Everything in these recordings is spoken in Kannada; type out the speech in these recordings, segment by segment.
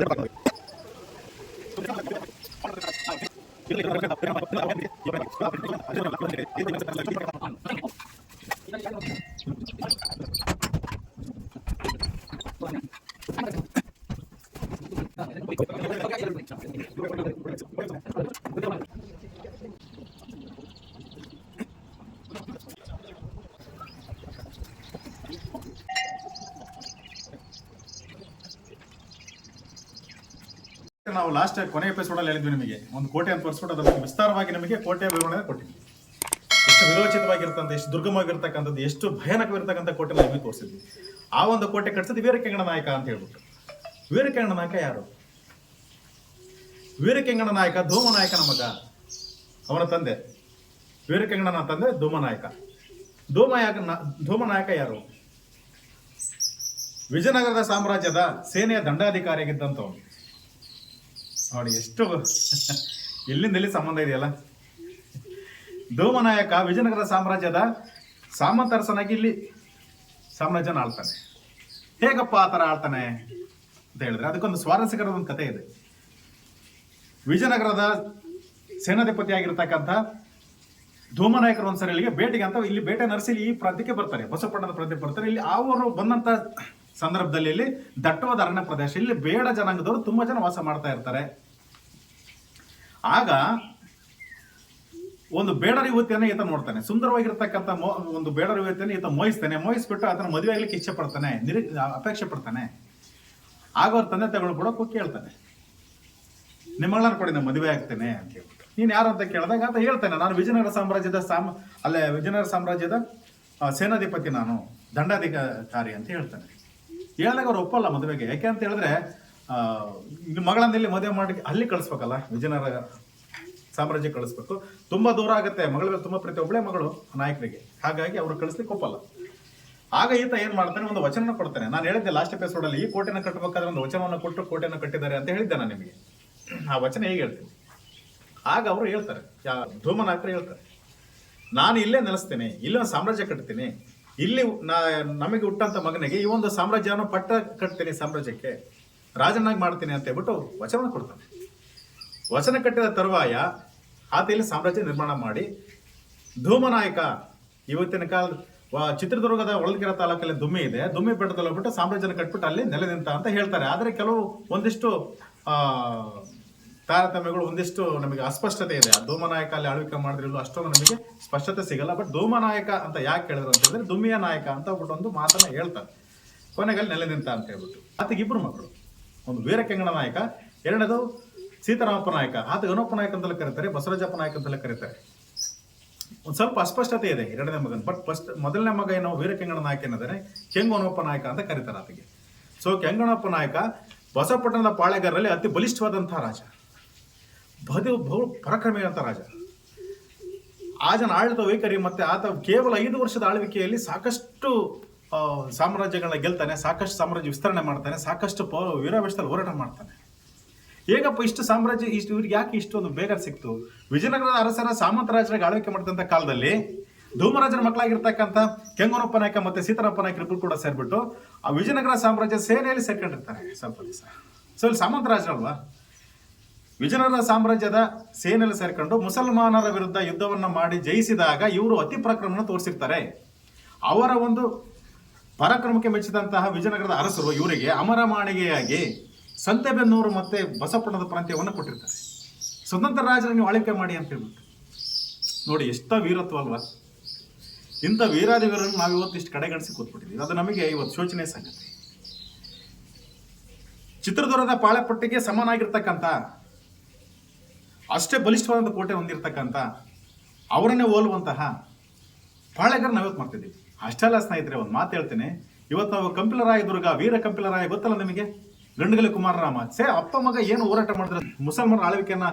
Yo you que no me ha. ನಾವು ಲಾಸ್ಟ್ ಕೊನೆ ಎಪಿಸೋಡಲ್ಲಿ ಹೇಳಿದ್ವಿ ನಿಮಗೆ, ಒಂದು ಕೋಟೆ ಅಂತ ತೋರಿಸ್ಬಿಟ್ಟು ಅದರ ವಿಸ್ತಾರವಾಗಿ ನಿಮಗೆ ಕೋಟೆ ವಿವರಣೆ ಕೊಟ್ಟಿದ್ವಿ. ಎಷ್ಟು ವಿರೋಚಿತವಾಗಿರ್ತಂತ ಎಷ್ಟು ದುರ್ಗಮವಾಗಿರ್ತಕ್ಕಂಥದ್ದು, ಎಷ್ಟು ಭಯಾನಕವಿರ್ತಕ್ಕಂಥ ಕೋಟೆ ನಿಮಗೆ ತೋರಿಸಿದ್ವಿ. ಆ ಒಂದು ಕೋಟೆ ಕಟ್ಟಿಸಿದ ವೀರಕೆಂಗಣ ನಾಯಕ ಅಂತ ಹೇಳ್ಬಿಟ್ಟು. ವೀರಕೆಂಗಣ ನಾಯಕ ಯಾರು? ವೀರಕೆಂಗಣ ನಾಯಕ ಧೂಮನಾಯಕನ ಮಗ. ಅವನ ತಂದೆ. ವೀರಕೆಂಗಣನ ತಂದೆ ಧೂಮನಾಯಕ ಧೂಮಯಾಕ ಧೂಮನಾಯಕ ಯಾರು? ವಿಜಯನಗರದ ಸಾಮ್ರಾಜ್ಯದ ಸೇನೆಯ ದಂಡಾಧಿಕಾರಿಯಾಗಿದ್ದಂಥವನು. ನೋಡಿ, ಎಷ್ಟು ಎಲ್ಲಿಂದ ಎಲ್ಲಿ ಸಂಬಂಧ ಇದೆಯಲ್ಲ? ಧೂಮನಾಯಕ ವಿಜಯನಗರ ಸಾಮ್ರಾಜ್ಯದ ಸಾಮಂತರಸನಾಗಿ ಇಲ್ಲಿ ಸಾಮ್ರಾಜ್ಯನ ಆಳ್ತಾನೆ. ಹೇಗಪ್ಪ ಆ ಥರ ಆಳ್ತಾನೆ ಅಂತ ಹೇಳಿದ್ರೆ, ಅದಕ್ಕೊಂದು ಸ್ವಾರಸ್ಯಕರದ ಒಂದು ಕಥೆ ಇದೆ. ವಿಜಯನಗರದ ಸೇನಾಧಿಪತಿ ಆಗಿರ್ತಕ್ಕಂಥ ಧೂಮನಾಯಕರು ಒಂದ್ಸರಿ ಇಲ್ಲಿಗೆ ಭೇಟಿಗೆ ಅಂತ, ಇಲ್ಲಿ ಬೇಟೆ ನರಸಿ ಈ ಪ್ರಾಂತ್ಯಕ್ಕೆ ಬರ್ತಾರೆ, ಬಸವಪಟ್ಟಣದ ಪ್ರಾಂತ್ಯಕ್ಕೆ ಬರ್ತಾರೆ. ಇಲ್ಲಿ ಅವರು ಬಂದಂತ ಸಂದರ್ಭದಲ್ಲಿ ಇಲ್ಲಿ ದಟ್ಟವಾದ ಅರಣ್ಯ ಪ್ರದೇಶ. ಇಲ್ಲಿ ಬೇಡ ಜನಾಂಗದವರು ತುಂಬಾ ಜನ ವಾಸ ಮಾಡ್ತಾ ಇರ್ತಾರೆ. ಆಗ ಒಂದು ಬೇಡರ ಯುವತಿಯನ್ನ ಈತ ನೋಡ್ತಾನೆ. ಸುಂದರವಾಗಿರ್ತಕ್ಕಂಥ ಒಂದು ಬೇಡರ ಯುವತಿಯನ್ನು ಈತ ಮೋಹಿಸ್ತಾನೆ. ಮೋಹಿಸ್ಬಿಟ್ಟು ಅದನ್ನ ಮದುವೆ ಆಗ್ಲಿಕ್ಕೆ ಇಚ್ಛೆ ಪಡ್ತಾನೆ, ನಿರೀ ಅಪೇಕ್ಷೆ ಪಡ್ತಾನೆ. ಆಗ ಅವ್ರ ತಂದೆ ತಗೊಂಡು ಕೂಡ ಕೇಳ್ತಾನೆ ನಿಮ್ಮಗಳನ್ನ ಕೊಡಿ ನಾನು ಮದುವೆ ಆಗ್ತೇನೆ ಅಂತ ಹೇಳ್ಬಿಟ್ಟು. ನೀನು ಯಾರು ಅಂತ ಕೇಳಿದಾಗ ಅಂತ ಹೇಳ್ತೇನೆ, ನಾನು ವಿಜಯನಗರ ಸಾಮ್ರಾಜ್ಯದ ಸಾಮ, ಅಲ್ಲೇ ವಿಜಯನಗರ ಸಾಮ್ರಾಜ್ಯದ ಸೇನಾಧಿಪತಿ ನಾನು, ದಂಡಾಧಿಕಾರಿ ಅಂತ ಹೇಳ್ತಾನೆ. ಹೇಳಿದಾಗ ಅವ್ರು ಒಪ್ಪಲ್ಲ ಮದುವೆಗೆ. ಯಾಕೆ ಅಂತ ಹೇಳಿದ್ರೆ ನಿಮ್ಮ ಮಗಳನ್ನ ಮದುವೆ ಮಾಡಿ, ಅಲ್ಲಿ ಕಳಿಸ್ಬೇಕಲ್ಲ, ವಿಜಯನಗರ ಸಾಮ್ರಾಜ್ಯ ಕಳಿಸ್ಬೇಕು. ತುಂಬಾ ದೂರ ಆಗುತ್ತೆ ಮಗಳ ಮೇಲೆ ತುಂಬಾ ಪ್ರೀತಿ ಒಬ್ಬಳೇ ಮಗಳು ನಾಯಕರಿಗೆ. ಹಾಗಾಗಿ ಅವರು ಕಳಿಸ್ಲಿಕ್ಕೆ ಒಪ್ಪಲ್ಲ. ಆಗ ಈತ ಏನ್ ಮಾಡ್ತಾನೆ, ಒಂದು ವಚನ ಕೊಡ್ತಾನೆ. ನಾನು ಹೇಳಿದ್ದೆ ಲಾಸ್ಟ್ ಎಪಿಸೋಡ್ ಅಲ್ಲಿ, ಈ ಕೋಟೆನ ಕಟ್ಟಬೇಕಾದ್ರೆ ಒಂದು ವಚನವನ್ನು ಕೊಟ್ಟು ಕೋಟೆನ ಕಟ್ಟಿದ್ದಾರೆ ಅಂತ ಹೇಳಿದ್ದೆ ನಾನು ನಿಮಗೆ. ಆ ವಚನ ಹೇಗೆ ಹೇಳ್ತೀನಿ? ಆಗ ಅವರು ಹೇಳ್ತಾರೆ ಧೂಮನಾಯಕರು ಹೇಳ್ತಾರೆ, ನಾನು ಇಲ್ಲೇ ನೆಲೆಸ್ತೇನೆ, ಇಲ್ಲೇ ಸಾಮ್ರಾಜ್ಯ ಕಟ್ತೀನಿ ಇಲ್ಲಿ ನಮಗೆ ಹುಟ್ಟಂತ ಮಗನಿಗೆ ಈ ಒಂದು ಸಾಮ್ರಾಜ್ಯವನ್ನು ಪಟ್ಟ ಕಟ್ತೀನಿ ಸಾಮ್ರಾಜ್ಯಕ್ಕೆ. ರಾಜನಾಗಿ ಮಾಡ್ತೀನಿ ಅಂತ ಹೇಳ್ಬಿಟ್ಟು ವಚನ ಕೊಡ್ತಾನೆ ವಚನ ಕಟ್ಟಿದ ತರುವಾಯ ಆತ ಇಲ್ಲಿ ಸಾಮ್ರಾಜ್ಯ ನಿರ್ಮಾಣ ಮಾಡಿ ಧೂಮನಾಯಕ ಇವತ್ತಿನ ಕಾಲ ಚಿತ್ರದುರ್ಗದ ಒಳಗಿರೋ ತಾಲೂಕಲ್ಲಿ ದುಮ್ಮಿ ಇದೆ. ದುಮ್ಮಿ ಬೆಟ್ಟದಲ್ಲಿ ಹೋಗ್ಬಿಟ್ಟು ಸಾಮ್ರಾಜ್ಯನ ಕಟ್ಬಿಟ್ಟು ಅಲ್ಲಿ ನೆಲೆ ನಿಂತ ಅಂತ ಹೇಳ್ತಾರೆ. ಆದರೆ ಕೆಲವು ಒಂದಿಷ್ಟು ತಾರತಮ್ಯಗಳು ಒಂದಿಷ್ಟು ನಮಗೆ ಅಸ್ಪಷ್ಟತೆ ಇದೆ. ಆ ಧೂಮನಾಯಕ ಅಲ್ಲಿ ಆಳ್ವಿಕೆ ಮಾಡಿದ್ರಿಲ್ಲ ಅಷ್ಟೊಂದು ನಮಗೆ ಸ್ಪಷ್ಟತೆ ಸಿಗಲ್ಲ. ಬಟ್ ಧೂಮನಾಯಕ ಅಂತ ಯಾಕೆ ಹೇಳಿದ್ರು ಅಂತ ಹೇಳಿದ್ರೆ ನಾಯಕ ಅಂತ ಹೋಗ್ಬಿಟ್ಟು ಒಂದು ಮಾತನ್ನ ಹೇಳ್ತಾರೆ. ಕೊನೆಗಲ್ಲಿ ನೆಲೆ ನಿಂತ ಅಂತ ಹೇಳ್ಬಿಟ್ಟು. ಆತಗೆ ಇಬ್ಬರು ಮಕ್ಕಳು. ಒಂದು ವೀರಕೆಂಗಣ ನಾಯಕ, ಎರಡನೇದು ಸೀತಾರಾಮಪ್ಪ ನಾಯಕ. ಆತ ಗಣಪ್ಪ ನಾಯಕ ಅಂತಲೇ ಕರೀತಾರೆ, ಬಸವರಾಜಪ್ಪ ನಾಯಕ ಅಂತಲೇ ಕರೀತಾರೆ. ಒಂದು ಸ್ವಲ್ಪ ಅಸ್ಪಷ್ಟತೆ ಇದೆ ಎರಡನೇ ಮಗನ. ಬಟ್ ಫಸ್ಟ್ ಮೊದಲನೇ ಮಗ ಏನೋ ವೀರಕೆಂಗಣ ನಾಯಕ ಏನಿದ್ದಾರೆ ಕೆಂಗನಪ್ಪ ನಾಯಕ ಅಂತ ಕರೀತಾರೆ ಆತಗೆ. ಸೊ ಕೆಂಗಣಪ್ಪ ನಾಯಕ ಬಸವಪಟ್ಟಣದ ಪಾಳೆಗಾರರಲ್ಲಿ ಅತಿ ಬಲಿಷ್ಠವಾದಂತಹ ರಾಜ. ಬದು ಬಹು ಪರಾಕ್ರಮಿ ಅಂತ ರಾಜ. ಆಜನ ಆಳಿದ ವೈಖರಿ ಮತ್ತೆ ಆತ ಕೇವಲ ಐದು ವರ್ಷದ ಆಳ್ವಿಕೆಯಲ್ಲಿ ಸಾಕಷ್ಟು ಸಾಮ್ರಾಜ್ಯಗಳನ್ನ ಗೆಲ್ತಾನೆ, ಸಾಕಷ್ಟು ಸಾಮ್ರಾಜ್ಯ ವಿಸ್ತರಣೆ ಮಾಡ್ತಾನೆ, ಸಾಕಷ್ಟು ಪ, ವೀರಾವೇಶದಲ್ಲಿ ಹೋರಾಟ ಮಾಡ್ತಾನೆ. ಹೇಗಪ್ಪ ಇಷ್ಟು ಸಾಮ್ರಾಜ್ಯ, ಇಷ್ಟು ಇವ್ರಿಗೆ ಯಾಕೆ ಇಷ್ಟೊಂದು ಬೇಗ ಸಿಕ್ತು? ವಿಜಯನಗರದ ಅರಸರ ಸಾಮಂತ ಆಳ್ವಿಕೆ ಮಾಡಿದಂಥ ಕಾಲದಲ್ಲಿ ಧೂಮರಾಜನ ಮಕ್ಕಳಾಗಿರ್ತಕ್ಕಂಥ ಕೆಂಗನಪ್ಪ ನಾಯಕ ಮತ್ತೆ ಸೀತಾರಾಮಪ್ಪ ನಾಯಕ ಇಬ್ಬರು ಕೂಡ ಸೇರ್ಬಿಟ್ಟು ಆ ವಿಜಯನಗರ ಸಾಮ್ರಾಜ್ಯ ಸೇನೆಯಲ್ಲಿ ಸೇರ್ಕೊಂಡಿರ್ತಾರೆ ಸ್ವಲ್ಪ ದಿವಸ. ಸೊ, ಇಲ್ಲಿ ಸಾಮಂತ ರಾಜರಲ್ವಾ? ವಿಜಯನಗರ ಸಾಮ್ರಾಜ್ಯದ ಸೇನೆಯಲ್ಲಿ ಸೇರ್ಕೊಂಡು ಮುಸಲ್ಮಾನರ ವಿರುದ್ಧ ಯುದ್ಧವನ್ನ ಮಾಡಿ ಜಯಿಸಿದಾಗ ಇವರು ಅತಿ ಪರಾಕ್ರಮವನ್ನು ತೋರಿಸಿರ್ತಾರೆ. ಅವರ ಒಂದು ಪರಾಕ್ರಮಕ್ಕೆ ಮೆಚ್ಚಿದಂತಹ ವಿಜಯನಗರದ ಅರಸರು ಇವರಿಗೆ ಅಮರ ಮಾಳಿಗೆಯಾಗಿ ಸಂತೆಬೆನ್ನೂರು ಮತ್ತೆ ಬಸಪ್ಪಣದ ಪ್ರಾಂತ್ಯವನ್ನು ಕೊಟ್ಟಿರ್ತಾರೆ. ಸ್ವತಂತ್ರ ರಾಜರ ನೀವು ಆಳ್ವಿಕೆ ಮಾಡಿ ಅಂತ ಹೇಳ್ಬಿಟ್ಟು. ನೋಡಿ, ಎಷ್ಟ ವೀರತ್ವ ಅಲ್ವಾ? ಇಂಥ ವೀರಾದಿ ವೀರನ್ನು ನಾವು ಇವತ್ತು ಇಷ್ಟು ಕಡೆಗಣಿಸಿ ಕೂತ್ಬಿಟ್ಟಿದ್ದೀವಿ. ಅದು ನಮಗೆ ಇವತ್ತು ಶೋಚನೆ ಸಂಗತಿ. ಚಿತ್ರದುರ್ಗದ ಪಾಳೆಪಟ್ಟಿಗೆ ಸಮನಾಗಿರ್ತಕ್ಕಂಥ ಅಷ್ಟೇ ಬಲಿಷ್ಠವಾದ ಕೋಟೆ ಹೊಂದಿರತಕ್ಕಂಥ ಅವರನ್ನೇ ಹೋಲುವಂತಹ ಪಾಳೆಗಾರ ನಾವು ಇವತ್ತು ಮಾಡ್ತಿದ್ದೀವಿ. ಅಷ್ಟೆಲ್ಲ ಸ್ನೇಹಿತರೆ, ಒಂದು ಮಾತು ಹೇಳ್ತೇನೆ. ಇವತ್ತು ನಾವು ಕಂಪಿಲರಾಯ ದುರ್ಗ, ವೀರ ಕಂಪಿಲರಾಯ ಗೊತ್ತಲ್ಲ ನಿಮಗೆ? ಗಂಡುಗಲಿ ಕುಮಾರರಾಮ. ಸೇ, ಅಪ್ಪ ಮಗ ಏನು ಹೋರಾಟ ಮಾಡಿದ್ರೆ? ಮುಸಲ್ಮಾನರ ಆಳ್ವಿಕೆಯನ್ನ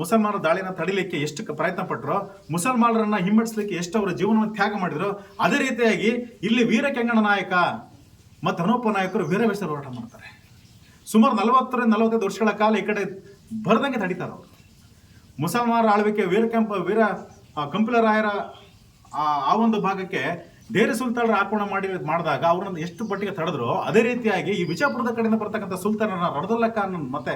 ಮುಸಲ್ಮಾನರ ದಾಳಿನ ತಡಿಲಿಕ್ಕೆ ಎಷ್ಟು ಪ್ರಯತ್ನ ಪಟ್ಟರು ಮುಸಲ್ಮಾನರನ್ನ ಹಿಮ್ಮೆಟ್ಟಿಸ್ಲಿಕ್ಕೆ ಎಷ್ಟು ಅವರ ಜೀವನವನ್ನು ತ್ಯಾಗ ಮಾಡಿದ್ರು? ಅದೇ ರೀತಿಯಾಗಿ ಇಲ್ಲಿ ವೀರ ಕೆಂಗಣ ನಾಯಕ ಮತ್ತು ಹನುಮಪ್ಪ ನಾಯಕರು ವೀರವೇಶ ಹೋರಾಟ ಮಾಡ್ತಾರೆ. ಸುಮಾರು ನಲವತ್ತರಿಂದ ನಲವತ್ತೈದು ವರ್ಷಗಳ ಕಾಲ ಈ ಕಡೆ ಬರದಂಗೆ ತಡೀತಾರೆ ಅವರು. ಮುಸಲ್ಮಾನರ ಆಳ್ವಿಕೆ, ವೀರ ಕೆಂಪ, ವೀರ ಕಂಪಿಲರಾಯರ ಆ ಒಂದು ಭಾಗಕ್ಕೆ ಡೇರೆ ಸುಲ್ತಾನರ ಆಕ್ರಮಣ ಮಾಡಿ, ಮಾಡಿದಾಗ ಅವರನ್ನು ಎಷ್ಟು ಪಟ್ಟಿಗೆ ತಡೆದ್ರು, ಅದೇ ರೀತಿಯಾಗಿ ಈ ವಿಜಯಪುರದ ಕಡೆಯಿಂದ ಬರ್ತಕ್ಕಂಥ ಸುಲ್ತಾನರ ರಡದಲ್ಲ ಖಾನ್ ಮತ್ತೆ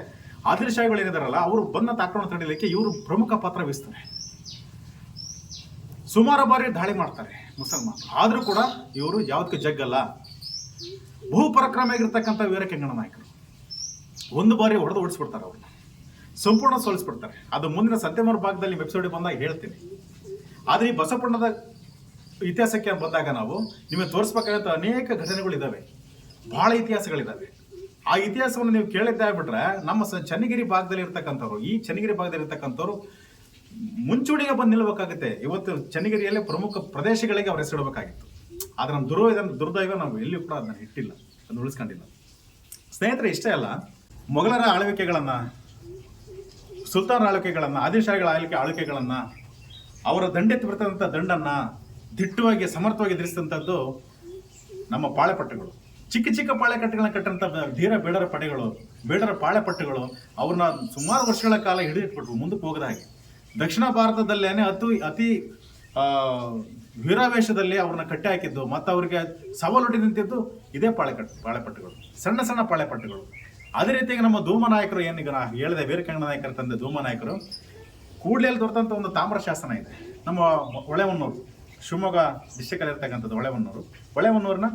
ಆದಿಲ್ ಶಾಹಿಗಳು ಏನಿದಾರಲ್ಲ, ಅವರು ಬಂದಂಥ ಆಕ್ರಮಣ ತಡೀಲಿಕ್ಕೆ ಇವರು ಪ್ರಮುಖ ಪಾತ್ರ ವಹಿಸ್ತಾರೆ. ಸುಮಾರು ಬಾರಿ ದಾಳಿ ಮಾಡ್ತಾರೆ ಮುಸಲ್ಮಾನ ಆದರೂ ಕೂಡ ಇವರು ಯಾವ್ದಕ್ಕೆ ಜಗ್ಗಲ್ಲ. ಬಹು ಪರಾಕ್ರಮಿಯಾಗಿರ್ತಕ್ಕಂಥ ವೀರ ವೀರಕೆಂಗಣ ನಾಯಕರು. ಒಂದು ಬಾರಿ ಹೊಡೆದು ಓಡಿಸ್ಬಿಡ್ತಾರೆ ಅವ್ರನ್ನ. ಸಂಪೂರ್ಣ ಸೋಲಿಸ್ಬಿಡ್ತಾರೆ. ಅದು ಮುಂದಿನ ಸತ್ಯಮರ ಭಾಗದಲ್ಲಿ ವೆಬ್ಸೈಟ್ ಬಂದಾಗ ಹೇಳ್ತೀನಿ. ಆದ್ರೆ ಈ ಬಸವಣ್ಣದ ಇತಿಹಾಸಕ್ಕೆ ಬಂದಾಗ ನಾವು ನಿಮಗೆ ತೋರಿಸ್ಬೇಕಾದಂಥ ಅನೇಕ ಘಟನೆಗಳಿದ್ದಾವೆ ಬಹಳ ಇತಿಹಾಸಗಳಿದ್ದಾವೆ ಆ ಇತಿಹಾಸವನ್ನು ನೀವು ಕೇಳಿದ್ದೇ ನಮ್ಮ ಸ ಚನ್ನಗಿರಿ ಭಾಗದಲ್ಲಿ ಇರ್ತಕ್ಕಂಥವ್ರು ಈ ಚನ್ನಗಿರಿ ಭಾಗದಲ್ಲಿ ಇರ್ತಕ್ಕಂಥವ್ರು ಮುಂಚೂಣಿಗೆ ಬಂದು ನಿಲ್ಬೇಕಾಗುತ್ತೆ ಇವತ್ತು ಚನ್ನಗಿರಿಯಲ್ಲೇ ಪ್ರಮುಖ ಪ್ರದೇಶಗಳಿಗೆ ಅವ್ರ ಹೆಸರಿಡಬೇಕಾಗಿತ್ತು ಆದ್ರೆ ನಮ್ಮ ದುರ್ವ ದುರ್ದೈವ ನಾವು ಎಲ್ಲಿಯೂ ಕೂಡ ಅದನ್ನ ಇಟ್ಟಿಲ್ಲ, ಅದನ್ನ ಉಳಿಸ್ಕೊಂಡಿಲ್ಲ. ಸ್ನೇಹಿತರೆ, ಇಷ್ಟೇ ಅಲ್ಲ, ಮೊಘಲರ ಆಳ್ವಿಕೆಗಳನ್ನ ಸುಲ್ತಾನರ ಆಳ್ವಿಕೆಗಳನ್ನು ಆದಿಶಾಹಿಗಳ ಆಳ್ವಿಕೆ ಆಳ್ವಿಕೆಗಳನ್ನು, ಅವರ ದಂಡೆತ್ತಿ ಬರ್ತಕ್ಕಂಥ ದಂಡನ್ನ ದಿಟ್ಟವಾಗಿ, ಸಮರ್ಥವಾಗಿ ಎದುರಿಸಿದಂಥದ್ದು ನಮ್ಮ ಪಾಳೆಪಟ್ಟುಗಳು. ಚಿಕ್ಕ ಚಿಕ್ಕ ಪಾಳೆಕಟ್ಟುಗಳನ್ನ ಕಟ್ಟಂತ ಧೀರ ಬೇಡರ ಪಡೆಗಳು, ಬೇಡರ ಪಾಳೆಪಟ್ಟುಗಳು, ಅವ್ರನ್ನ ಸುಮಾರು ವರ್ಷಗಳ ಕಾಲ ಹಿಡಿದಿಟ್ಬಿಟ್ರು, ಮುಂದಕ್ಕೆ ಹೋಗದ ಹಾಗೆ. ದಕ್ಷಿಣ ಭಾರತದಲ್ಲೇನೆ ಅತಿ ಅತಿ ವೀರಾವೇಶದಲ್ಲಿ ಅವ್ರನ್ನ ಕಟ್ಟಿ ಹಾಕಿದ್ದು ಮತ್ತು ಅವರಿಗೆ ಸವಾಲೊಡ್ಡಿ ನಿಂತಿದ್ದು ಇದೇ ಪಾಳೆಕಟ್ಟು ಪಾಳೆಪಟ್ಟುಗಳು. ಸಣ್ಣ ಸಣ್ಣ ಪಾಳೆಪಟ್ಟುಗಳು. ಅದೇ ರೀತಿಯಾಗಿ ನಮ್ಮ ಧೂಮ ನಾಯಕರು ಏನೀಗ ನಾ ಹೇಳಿದೆ ವೀರಕಂಗ ನಾಯಕರ ತಂದೆ ಧೂಮ ನಾಯಕರು ಕೂಡ್ಲೆಯಲ್ಲಿ ದೊರೆತಂತ ಒಂದು ತಾಮ್ರ ಶಾಸನ ಇದೆ. ನಮ್ಮ ಹೊಳೆವನ್ನೂರು ಶಿವಮೊಗ್ಗ ಡಿಸ್ಟಿಕಲ್ಲಿ ಇರ್ತಕ್ಕಂಥದ್ದು ಹೊಳೆವನ್ನೂರು ಹೊಳೆವನ್ನೂರಿನ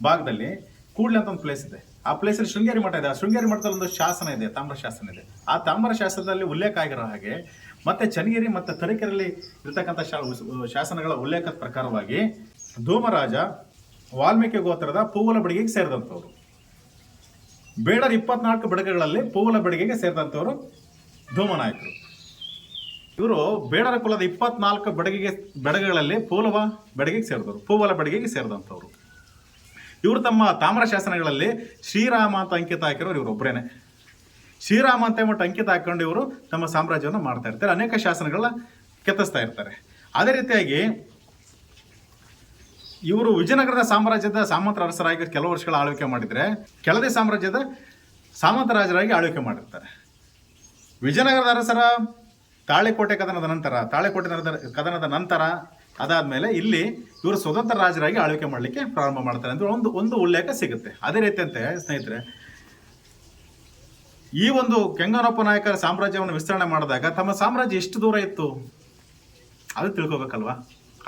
ಭಾಗದಲ್ಲಿ ಕೂಡ್ಲೆ ಅಂತ ಒಂದು ಪ್ಲೇಸ್ ಇದೆ. ಆ ಪ್ಲೇಸಲ್ಲಿ ಶೃಂಗೇರಿ ಮಠ ಇದೆ. ಆ ಶೃಂಗೇರಿ ಮಠದಲ್ಲಿ ಒಂದು ಶಾಸನ ಇದೆ, ತಾಮ್ರ ಶಾಸನ ಇದೆ. ಆ ತಾಮ್ರ ಶಾಸನದಲ್ಲಿ ಉಲ್ಲೇಖ ಆಗಿರೋ ಹಾಗೆ ಮತ್ತೆ ಚನ್ನಗಿರಿ ಮತ್ತು ತರೀಕೆರೆಯಲ್ಲಿ ಇರ್ತಕ್ಕಂಥ ಶಾಸನಗಳ ಉಲ್ಲೇಖದ ಪ್ರಕಾರವಾಗಿ ಧೂಮರಾಜ ವಾಲ್ಮೀಕಿ ಗೋತ್ರದ ಪೂವಲ ಬಡಿಗೆಗೆ ಸೇರಿದಂಥವ್ರು. ಬೇಡರ ಇಪ್ಪತ್ನಾಲ್ಕು ಬೆಡಗೆಗಳಲ್ಲಿ ಪೂವಲ ಬೆಡಗೆಗೆ ಸೇರಿದಂಥವರು ಧೂಮ ಧೂಮನಾಯಕರು. ಇವರು ಬೇಡರ ಕುಲದ ಇಪ್ಪತ್ನಾಲ್ಕು ಬೆಡಗಿಗೆ ಬೆಡಗಗಳಲ್ಲಿ ಪೂಲವ ಬೆಡಗಿಗೆ ಸೇರಿದವರು, ಪೂವಲ ಬೆಡಗಿಗೆ ಸೇರಿದಂಥವ್ರು. ಇವರು ತಮ್ಮ ತಾಮ್ರ ಶಾಸನಗಳಲ್ಲಿ ಶ್ರೀರಾಮ ಅಂತ ಅಂಕಿತ ಹಾಕಿರೋರು ಇವರು ಒಬ್ಬರೇನೆ ಶ್ರೀರಾಮ ಅಂತ ಹೇಳ್ಬಿಟ್ಟು ಅಂಕಿತ ಹಾಕೊಂಡು ಇವರು ತಮ್ಮ ಸಾಮ್ರಾಜ್ಯವನ್ನು ಮಾಡ್ತಾ ಇರ್ತಾರೆ. ಅನೇಕ ಶಾಸನಗಳನ್ನ ಕೆತ್ತಿಸ್ತಾ ಇರ್ತಾರೆ. ಅದೇ ರೀತಿಯಾಗಿ ಇವರು ವಿಜಯನಗರದ ಸಾಮ್ರಾಜ್ಯದ ಸಾಮಂತ ಅರಸರಾಗಿ ಕೆಲವು ವರ್ಷಗಳ ಆಳ್ವಿಕೆ ಮಾಡಿದರೆ, ಕೆಳದೇ ಸಾಮ್ರಾಜ್ಯದ ಸಾಮಂತ ರಾಜರಾಗಿ ಆಳ್ವಿಕೆ ಮಾಡಿರ್ತಾರೆ. ವಿಜಯನಗರದ ಅರಸರ ತಾಳೆಕೋಟೆ ಕದನದ ನಂತರ, ತಾಳೆಕೋಟೆ ಕದನದ ನಂತರ ಅದಾದ್ಮೇಲೆ ಇಲ್ಲಿ ಇವರು ಸ್ವತಂತ್ರ ರಾಜರಾಗಿ ಆಳ್ವಿಕೆ ಮಾಡಲಿಕ್ಕೆ ಪ್ರಾರಂಭ ಮಾಡ್ತಾರೆ ಅಂತ ಒಂದು ಒಂದು ಉಲ್ಲೇಖ ಸಿಗುತ್ತೆ. ಅದೇ ರೀತಿಯಂತೆ ಸ್ನೇಹಿತರೆ, ಈ ಒಂದು ಕೆಂಗನೊಪ್ಪ ನಾಯಕರ ಸಾಮ್ರಾಜ್ಯವನ್ನು ವಿಸ್ತರಣೆ ಮಾಡಿದಾಗ ತಮ್ಮ ಸಾಮ್ರಾಜ್ಯ ಎಷ್ಟು ದೂರ ಇತ್ತು? ಅದು ತಿಳ್ಕೋಬೇಕಲ್ವಾ?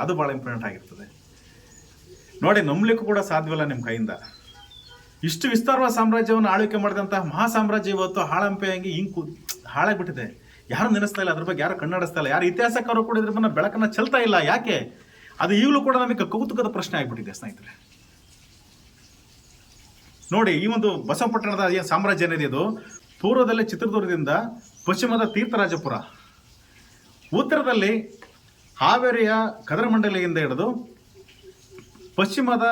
ಅದು ಬಹಳ ಇಂಪಾರ್ಟೆಂಟ್ ಆಗಿರ್ತದೆ. ನೋಡಿ, ನಂಬಲಿಕ್ಕೂ ಕೂಡ ಸಾಧ್ಯವಿಲ್ಲ ನಿಮ್ಮ ಕೈಯಿಂದ. ಇಷ್ಟು ವಿಸ್ತಾರವಾದ ಸಾಮ್ರಾಜ್ಯವನ್ನು ಆಳ್ವಿಕೆ ಮಾಡಿದಂಥ ಮಹಾ ಸಾಮ್ರಾಜ್ಯ ಇವತ್ತು ಹಾಳಂಪೆಯಾಗಿ ಇಂಕು ಹಾಳಾಗ್ಬಿಟ್ಟಿದೆ. ಯಾರು ನೆನೆಸ್ತಾ ಇಲ್ಲ, ಅದ್ರ ಬಗ್ಗೆ ಯಾರು ಕಣ್ಣಾಡಿಸ್ತಾ ಇಲ್ಲ, ಯಾರು ಇತಿಹಾಸಕಾರರು ಕೂಡ ಇದ್ರ ಬಗ್ಗೆ ಬೆಳಕನ್ನು ಚೆಲ್ತಾ ಇಲ್ಲ, ಯಾಕೆ? ಅದು ಈಗಲೂ ಕೂಡ ನಮಗೆ ಕೌತುಕದ ಪ್ರಶ್ನೆ ಆಗ್ಬಿಟ್ಟಿದೆ, ಸ್ನೇಹಿತರೆ. ನೋಡಿ, ಈ ಒಂದು ಬಸವಪಟ್ಟಣದ ಏನು ಸಾಮ್ರಾಜ್ಯ ಏನಿದೆ ಇದು? ಪೂರ್ವದಲ್ಲಿ ಚಿತ್ರದುರ್ಗದಿಂದ ಪಶ್ಚಿಮದ ತೀರ್ಥರಾಜಪುರ. ಉತ್ತರದಲ್ಲಿ ಹಾವೇರಿಯ ಕದರಮಂಡಲಿಯಿಂದ ಹಿಡಿದು ಪಶ್ಚಿಮದ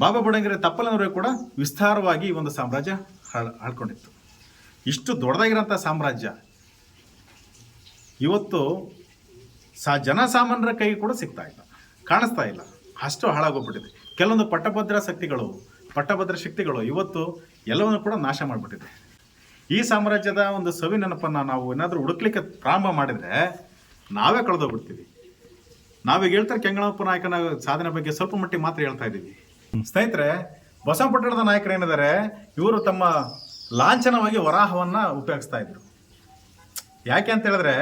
ಬಾಬಾ ಬುಡಂಗಿರಿ ತಪ್ಪಲನವರೆಗೂ ಕೂಡ ವಿಸ್ತಾರವಾಗಿ ಈ ಒಂದು ಸಾಮ್ರಾಜ್ಯ ಹಾಳ್ ಆಳ್ಕೊಂಡಿತ್ತು ಇಷ್ಟು ದೊಡ್ಡದಾಗಿರೋಂಥ ಸಾಮ್ರಾಜ್ಯ, ಇವತ್ತು ಸಾ ಜನಸಾಮಾನ್ಯರ ಕೈ ಕೂಡ ಸಿಗ್ತಾ ಇಲ್ಲ, ಕಾಣಿಸ್ತಾ ಇಲ್ಲ. ಅಷ್ಟು ಹಾಳಾಗೋಗ್ಬಿಟ್ಟಿದೆ. ಕೆಲವೊಂದು ಪಟ್ಟಭದ್ರ ಶಕ್ತಿಗಳು ಪಟ್ಟಭದ್ರ ಶಕ್ತಿಗಳು ಇವತ್ತು ಎಲ್ಲವನ್ನು ಕೂಡ ನಾಶ ಮಾಡಿಬಿಟ್ಟಿದೆ. ಈ ಸಾಮ್ರಾಜ್ಯದ ಒಂದು ಸವಿ ನೆನಪನ್ನು ನಾವು ಏನಾದರೂ ಹುಡುಕ್ಲಿಕ್ಕೆ ಪ್ರಾರಂಭ ಮಾಡಿದರೆ ನಾವೇ ಕಳೆದೋಗ್ಬಿಡ್ತೀವಿ. ನಾವೀಗ ಹೇಳ್ತಾರೆ ಕೆಂಗಳಪ್ಪ ನಾಯಕನ ಸಾಧನೆ ಬಗ್ಗೆ ಸ್ವಲ್ಪ ಮಟ್ಟಿಗೆ ಮಾತ್ರ ಹೇಳ್ತಾ ಇದ್ದೀವಿ. ಸ್ನೇಹಿತರೆ ಬಸವಪಟ್ಟಣದ ನಾಯಕರು ಏನಿದ್ದಾರೆ, ಇವರು ತಮ್ಮ ಲಾಂಛನವಾಗಿ ವರಾಹವನ್ನು ಉಪಯೋಗಿಸ್ತಾ ಇದ್ರು. ಯಾಕೆ ಅಂತ ಹೇಳಿದ್ರೆ,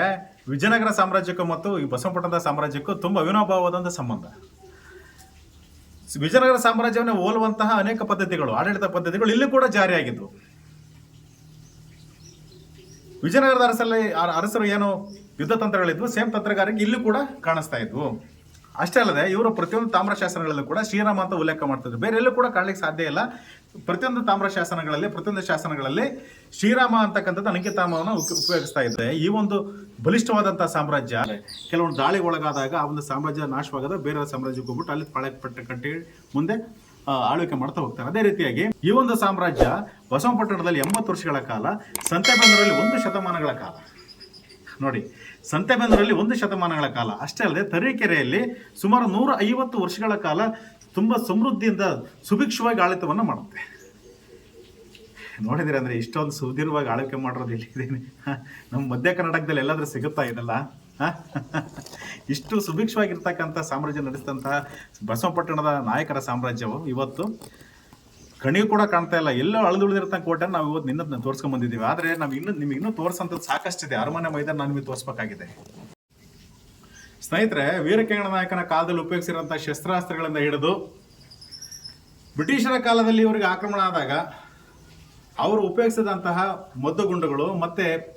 ವಿಜಯನಗರ ಸಾಮ್ರಾಜ್ಯಕ್ಕೂ ಮತ್ತು ಈ ಬಸವಪಟ್ಟಣದ ಸಾಮ್ರಾಜ್ಯಕ್ಕೂ ತುಂಬ ಅವಿನಾಭಾವವಾದಂಥ ಸಂಬಂಧ. ವಿಜಯನಗರ ಸಾಮ್ರಾಜ್ಯವನ್ನು ಹೋಲುವಂತಹ ಅನೇಕ ಪದ್ಧತಿಗಳು, ಆಡಳಿತ ಪದ್ಧತಿಗಳು ಇಲ್ಲಿ ಕೂಡ ಜಾರಿಯಾಗಿದ್ವು. ವಿಜಯನಗರದ ಅರಸಲ್ಲಿ ಅರ- ಅರಸರು ಏನು ಯುದ್ಧ ತಂತ್ರಗಳಿದ್ವು ಸೇಮ್ ತಂತ್ರಗಾರಿಕೆ ಇಲ್ಲೂ ಕೂಡ ಕಾಣಿಸ್ತಾ ಇದ್ವು. ಅಷ್ಟೇ ಅಲ್ಲದೆ ಇವರು ಪ್ರತಿಯೊಂದು ತಾಮ್ರ ಶಾಸನಗಳಲ್ಲೂ ಕೂಡ ಶ್ರೀರಾಮ ಅಂತ ಉಲ್ಲೇಖ ಮಾಡ್ತಿದ್ರು. ಬೇರೆ ಎಲ್ಲೂ ಕೂಡ ಕಾಣಲಿಕ್ಕೆ ಸಾಧ್ಯ ಇಲ್ಲ. ಪ್ರತಿಯೊಂದು ತಾಮ್ರ ಶಾಸನಗಳಲ್ಲಿ, ಪ್ರತಿಯೊಂದು ಶಾಸನಗಳಲ್ಲಿ ಶ್ರೀರಾಮ ಅಂತಕ್ಕಂಥದ್ದು ಅಂಕಿತಾಮವನ್ನು ಉಪ- ಉಪಯೋಗಿಸ್ತಾ ಇದ್ದಾರೆ. ಈ ಒಂದು ಬಲಿಷ್ಠವಾದಂತಹ ಸಾಮ್ರಾಜ್ಯ, ಕೆಲವೊಂದು ದಾಳಿ ಒಳಗಾದಾಗ ಆ ಒಂದು ಸಾಮ್ರಾಜ್ಯ ನಾಶವಾಗದ ಬೇರೆ ಸಾಮ್ರಾಜ್ಯಕ್ಕೆ ಹೋಗ್ಬಿಟ್ಟು ಅಲ್ಲಿ ಪಾಳೆ ಪಟ್ಟ ಕಟ್ಟಿ ಮುಂದೆ ಆಳ್ವಿಕೆ ಮಾಡ್ತಾ ಹೋಗ್ತಾರೆ ಅದೇ ರೀತಿಯಾಗಿ ಈ ಒಂದು ಸಾಮ್ರಾಜ್ಯ ಬಸವಪಟ್ಟಣದಲ್ಲಿ ಎಂಬತ್ತು ವರ್ಷಗಳ ಕಾಲ ಸಂತೆಬೆನ್ನೂರಲ್ಲಿ ಒಂದು ಶತಮಾನಗಳ ಕಾಲ. ನೋಡಿ ಸಂತೆಬೆನ್ನೂರಲ್ಲಿ ಒಂದು ಶತಮಾನಗಳ ಕಾಲ. ಅಷ್ಟೇ ಅಲ್ಲದೆ ತರೀಕೆರೆಯಲ್ಲಿ ಸುಮಾರು ನೂರ ಐವತ್ತು ವರ್ಷಗಳ ಕಾಲ ತುಂಬ ಸಮೃದ್ಧಿಯಿಂದ ಸುಭಿಕ್ಷವಾಗಿ ಆಳಿತವನ್ನು ಮಾಡುತ್ತೆ. ನೋಡಿದಿರಿ ಅಂದರೆ ಇಷ್ಟೊಂದು ಸುದೀರ್ಘವಾಗಿ ಆಳ್ವಿಕೆ ಮಾಡಿರೋದು ಇಲ್ಲಿ ನಮ್ಮ ಮಧ್ಯ ಕರ್ನಾಟಕದಲ್ಲಿ ಎಲ್ಲಾದರೂ ಸಿಗುತ್ತಾ ಇದೆಲ್ಲ? ಇಷ್ಟು ಸುಭಿಕ್ಷವಾಗಿರ್ತಕ್ಕಂಥ ಸಾಮ್ರಾಜ್ಯ ನಡೆಸಿದಂತಹ ಬಸವಪಟ್ಟಣದ ನಾಯಕರ ಸಾಮ್ರಾಜ್ಯವು ಇವತ್ತು ಕಣಿವು ಕೂಡ ಕಾಣ್ತಾ ಇಲ್ಲ. ಎಲ್ಲೋ ಅಳದುಳಿದಿರ್ತಕ್ಕ ಕೋಟೆ ನಾವು ಇವತ್ತು ನಿನ್ನ ತೋರ್ಸ್ಕೊಂಡ್ ಬಂದಿದ್ದೀವಿ. ಆದ್ರೆ ನಾವು ಇನ್ನು ನಿಮಗೆ ಇನ್ನೂ ಸಾಕಷ್ಟು ಸಾಕಷ್ಟಿದೆ. ಅರಮನೆ ಮೈದಾನ ನಾನು ನಿಮಗೆ ತೋರಿಸ್ಬೇಕಾಗಿದೆ. ಸ್ನೇಹಿತರೆ ವೀರಕೇಣ ನಾಯಕನ ಕಾಲದಲ್ಲಿ ಉಪಯೋಗಿಸಿರುವಂತಹ ಶಸ್ತ್ರಾಸ್ತ್ರಗಳಿಂದ ಹಿಡಿದು ಬ್ರಿಟಿಷರ ಕಾಲದಲ್ಲಿ ಇವರಿಗೆ ಆಕ್ರಮಣ ಆದಾಗ ಅವರು ಉಪಯೋಗಿಸಿದಂತಹ ಮದ್ದುಗುಂಡುಗಳು ಮತ್ತೆ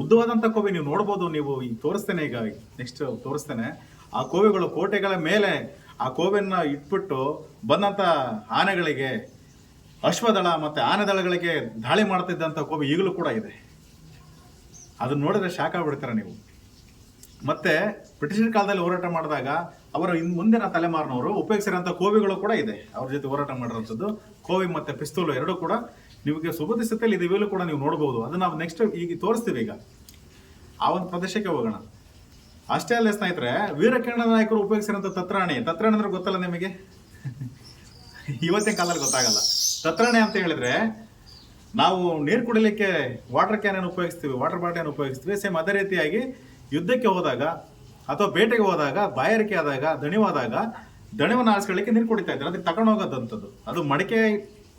ಉದ್ದವಾದಂಥ ಕೋವೆ ನೀವು ನೋಡ್ಬೋದು, ನೀವು ಈಗ ತೋರಿಸ್ತೇನೆ ಈಗ ನೆಕ್ಸ್ಟ್ ತೋರಿಸ್ತೇನೆ. ಆ ಕೋವೆಗಳು ಕೋಟೆಗಳ ಮೇಲೆ ಆ ಕೋವೆಯನ್ನ ಇಟ್ಬಿಟ್ಟು ಬಂದಂತ ಆನೆಗಳಿಗೆ, ಅಶ್ವದಳ ಮತ್ತೆ ಆನೆದಳಗಳಿಗೆ ದಾಳಿ ಮಾಡ್ತಿದ್ದಂಥ ಕೋವೆ ಈಗಲೂ ಕೂಡ ಇದೆ. ಅದನ್ನ ನೋಡಿದ್ರೆ ಶಾಖ ಬಿಡ್ತಾರೆ ನೀವು. ಮತ್ತೆ ಬ್ರಿಟಿಷರ ಕಾಲದಲ್ಲಿ ಹೋರಾಟ ಮಾಡಿದಾಗ ಅವರ ಇನ್ ಮುಂದಿನ ತಲೆಮಾರಿನವರು ಉಪಯೋಗಿಸಿರೋಂಥ ಕೋವಿಗಳು ಕೂಡ ಇದೆ. ಅವ್ರ ಜೊತೆ ಹೋರಾಟ ಮಾಡಿರೋಂಥದ್ದು ಕೋವಿ ಮತ್ತೆ ಪಿಸ್ತೂಲು ಎರಡೂ ಕೂಡ ನಿಮಗೆ ಸುಬುದ್ಧಿ ಸ್ಥಿತಿಯಲ್ಲಿ ಇದು, ಇವೆಲ್ಲೂ ಕೂಡ ನೀವು ನೋಡಬಹುದು ಅದನ್ನ ನಾವು ನೆಕ್ಸ್ಟ್ ಈಗ ತೋರಿಸ್ತೀವಿ ಈಗ. ಆ ಒಂದು ಪ್ರದೇಶಕ್ಕೆ ಹೋಗೋಣ. ಅಷ್ಟೇ ಅಲ್ಲೇ ಸ್ನೇಹಿತರೆ, ವೀರಕಿರಣ ನಾಯಕರು ಉಪಯೋಗಿಸಿರೋಂಥ ತತ್ರಾಣಿ. ತತ್ರಾಣಿ ಅಂದ್ರೆ ಗೊತ್ತಲ್ಲ ನಿಮಗೆ? ಇವತ್ತಿನ ಕಾಲದಲ್ಲಿ ಗೊತ್ತಾಗಲ್ಲ. ತತ್ರಾಣಿ ಅಂತ ಹೇಳಿದ್ರೆ ನಾವು ನೀರು ಕುಡಿಲಿಕ್ಕೆ ವಾಟರ್ ಕ್ಯಾನ್ ಉಪಯೋಗಿಸ್ತೀವಿ ವಾಟರ್ ಬಾಟಲ್ ಉಪಯೋಗಿಸ್ತೀವಿ. ಸೇಮ್ ಅದೇ ರೀತಿಯಾಗಿ ಯುದ್ಧಕ್ಕೆ ಹೋದಾಗ ಅಥವಾ ಬೇಟೆಗೆ ಹೋದಾಗ, ಬಾಯಾರಿಕೆ ಆದಾಗ, ದಣಿವಾದಾಗ, ದಣಿವನ್ನು ಆರಿಸ್ಕೊಳ್ಳಿಕ್ಕೆ ನೀರು ಕುಡಿತಾ ಇದ್ದಾರೆ. ಅದಕ್ಕೆ ತಗೊಂಡು ಹೋಗೋದಂಥದ್ದು. ಅದು ಮಡಿಕೆ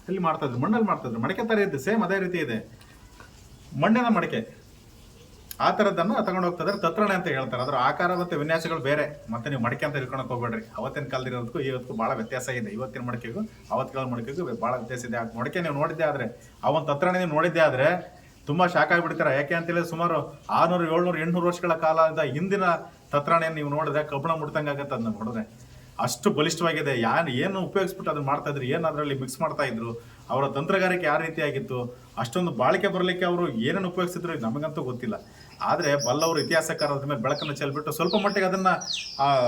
ಅಲ್ಲಿ ಮಾಡ್ತಾ ಇದ್ರು, ಮಣ್ಣಲ್ಲಿ ಮಾಡ್ತಾ ಇದ್ರು. ಮಡಿಕೆ ತರ ಇದೆ, ಸೇಮ್ ಅದೇ ರೀತಿ ಇದೆ. ಮಣ್ಣಿನ ಮಡಿಕೆ. ಆ ಥರದ್ದನ್ನು ತಗೊಂಡು ಹೋಗ್ತಾ ತತ್ರಾಣಿ ಅಂತ ಹೇಳ್ತಾರೆ. ಅದರ ಆಕಾರ ಮತ್ತು ವಿನ್ಯಾಸಗಳು ಬೇರೆ. ಮತ್ತೆ ನೀವು ಮಡಿಕೆ ಅಂತ ಇಟ್ಕೊಳಕ್ ಹೋಗ್ಬೇಡ್ರಿ. ಅವತ್ತಿನ ಕಾಲದಿರೋದಕ್ಕೂ ಇವತ್ತು ಭಾಳ ವ್ಯತ್ಯಾಸ ಇದೆ. ಇವತ್ತಿನ ಮಡಿಕೆಗೂ, ಅವತ್ತಿನ ಕಾಲದ ಮಡಿಕೆಗೂ ಭಾಳ ವ್ಯತ್ಯಾಸ ಇದೆ. ಆ ಮಡಿಕೆ ನೀವು ನೋಡಿದ್ದೆ ಆದರೆ ಒಂದು ತತ್ರಣೆ ನೀವು ನೋಡಿದ್ದೆ ಆದ್ರೆ ತುಂಬಾ ಶಾಕ್ ಆಗಿಬಿಡ್ತಾರೆ? ಯಾಕೆ ಅಂತೇಳಿ ಸುಮಾರು ಆರ್ನೂರು, ಏಳ್ನೂರು, ಎಂಟ್ನೂರು ವರ್ಷಗಳ ಕಾಲದ ಹಿಂದಿನ ತತ್ರಾಣಿಯನ್ನು ನೀವು ನೋಡಿದ್ರೆ ಕಬ್ಬಣ ಮುಡ್ತಂಗಾಗತ್ತೆ ಅದನ್ನ ನೋಡಿದ್ರೆ. ಅಷ್ಟು ಬಲಿಷ್ಠವಾಗಿದೆ. ಯಾರು ಏನು ಉಪಯೋಗಿಸ್ಬಿಟ್ಟು ಅದನ್ನ ಮಾಡ್ತಾ ಇದ್ರು? ಏನು ಅದರಲ್ಲಿ ಮಿಕ್ಸ್ ಮಾಡ್ತಾ ಇದ್ರು? ಅವರ ತಂತ್ರಗಾರಿಕೆ ಯಾವ ರೀತಿಯಾಗಿತ್ತು ಅಷ್ಟೊಂದು ಬಾಳಿಕೆ ಬರಲಿಕ್ಕೆ ಅವರು ಏನೇನು ಉಪಯೋಗಿಸಿದ್ರು ನಮಗಂತೂ ಗೊತ್ತಿಲ್ಲ. ಆದ್ರೆ ಬಲ್ಲವರು ಇತಿಹಾಸಕಾರ ಅದ್ರ ಮೇಲೆ ಬೆಳಕನ್ನು ಚೆಲ್ಬಿಟ್ಟು ಸ್ವಲ್ಪ ಮಟ್ಟಿಗೆ ಅದನ್ನ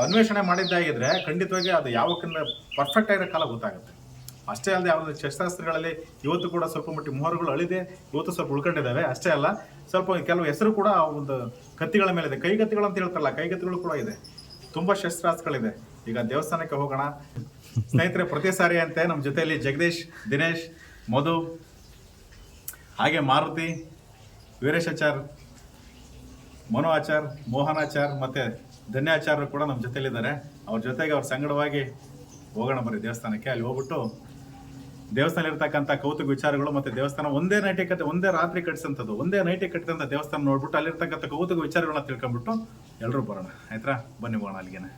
ಅನ್ವೇಷಣೆ ಮಾಡಿದ್ದಾಗಿದ್ರೆ ಖಂಡಿತವಾಗಿ ಅದು ಯಾವಕ್ಕಿಂತ ಪರ್ಫೆಕ್ಟ್ ಆಗಿರೋ ಕಾಲ ಗೊತ್ತಾಗುತ್ತೆ. ಅಷ್ಟೇ ಅಲ್ಲದೆ ಯಾವುದೇ ಶಸ್ತ್ರಾಸ್ತ್ರಗಳಲ್ಲಿ ಇವತ್ತು ಕೂಡ ಸ್ವಲ್ಪ ಮಟ್ಟಿಗೆ ಮೊಹರುಗಳು ಅಳಿದೆ, ಇವತ್ತು ಸ್ವಲ್ಪ ಉಳ್ಕೊಂಡಿದ್ದಾವೆ, ಅಷ್ಟೇ ಅಲ್ಲ, ಸ್ವಲ್ಪ ಕೆಲವು ಹೆಸರು ಕೂಡ ಆ ಒಂದು ಕತ್ತಿಗಳ ಮೇಲೆ ಇದೆ. ಕೈಗತ್ತಿಗಳು ಅಂತ ಹೇಳ್ತಾರಲ್ಲ ಕೈಗತ್ತಿಗಳು ಕೂಡ ಇದೆ. ತುಂಬಾ ಶಸ್ತ್ರಾಸ್ತ್ರಗಳಿದೆ. ಈಗ ದೇವಸ್ಥಾನಕ್ಕೆ ಹೋಗೋಣ. ಸ್ನೇಹಿತರೆ, ಪ್ರತಿ ಸಾರಿ ಅಂತೆ ನಮ್ಮ ಜೊತೆಯಲ್ಲಿ ಜಗದೀಶ್, ದಿನೇಶ್, ಮಧು, ಹಾಗೆ ಮಾರುತಿ ವೀರೇಶಾಚಾರ್ ಮನು ಆಚಾರ್ ಮೋಹನಾಚಾರ್ ಮತ್ತೆ ಧನ್ಯಾಚಾರ್ಯರು ಕೂಡ ನಮ್ಮ ಜೊತೆಯಲ್ಲಿದ್ದಾರೆ. ಅವ್ರ ಜೊತೆಗೆ ಅವ್ರ ಸಂಗಡವಾಗಿ ಹೋಗೋಣ ಬರೀ ದೇವಸ್ಥಾನಕ್ಕೆ. ಅಲ್ಲಿ ಹೋಗ್ಬಿಟ್ಟು ದೇವಸ್ಥಾನ ಇರ್ತಕ್ಕಂಥ ಕೌತುಕ ವಿಚಾರಗಳು ಮತ್ತೆ ದೇವಸ್ಥಾನ ಒಂದೇ ನೈಟಿ ಕಟ್ಟಿ, ಒಂದೇ ರಾತ್ರಿ ಕಟ್ಟಿಸಂಥದ್ದು ಒಂದೇ ನೈಟಿ ಕಟ್ಟಿದಂಥ ದೇವಸ್ಥಾನ ನೋಡ್ಬಿಟ್ಟು ಅಲ್ಲಿರ್ತಕ್ಕಂಥ ಕೌತುಕ ವಿಚಾರಗಳನ್ನ ತಿಳ್ಕೊಂಡ್ಬಿಟ್ಟು ಎಲ್ಲರೂ ಬರೋಣ. ಆಯ್ತಾ? ಬನ್ನಿ ಹೋಗೋಣ ಅಲ್ಲಿಗೆನೆ.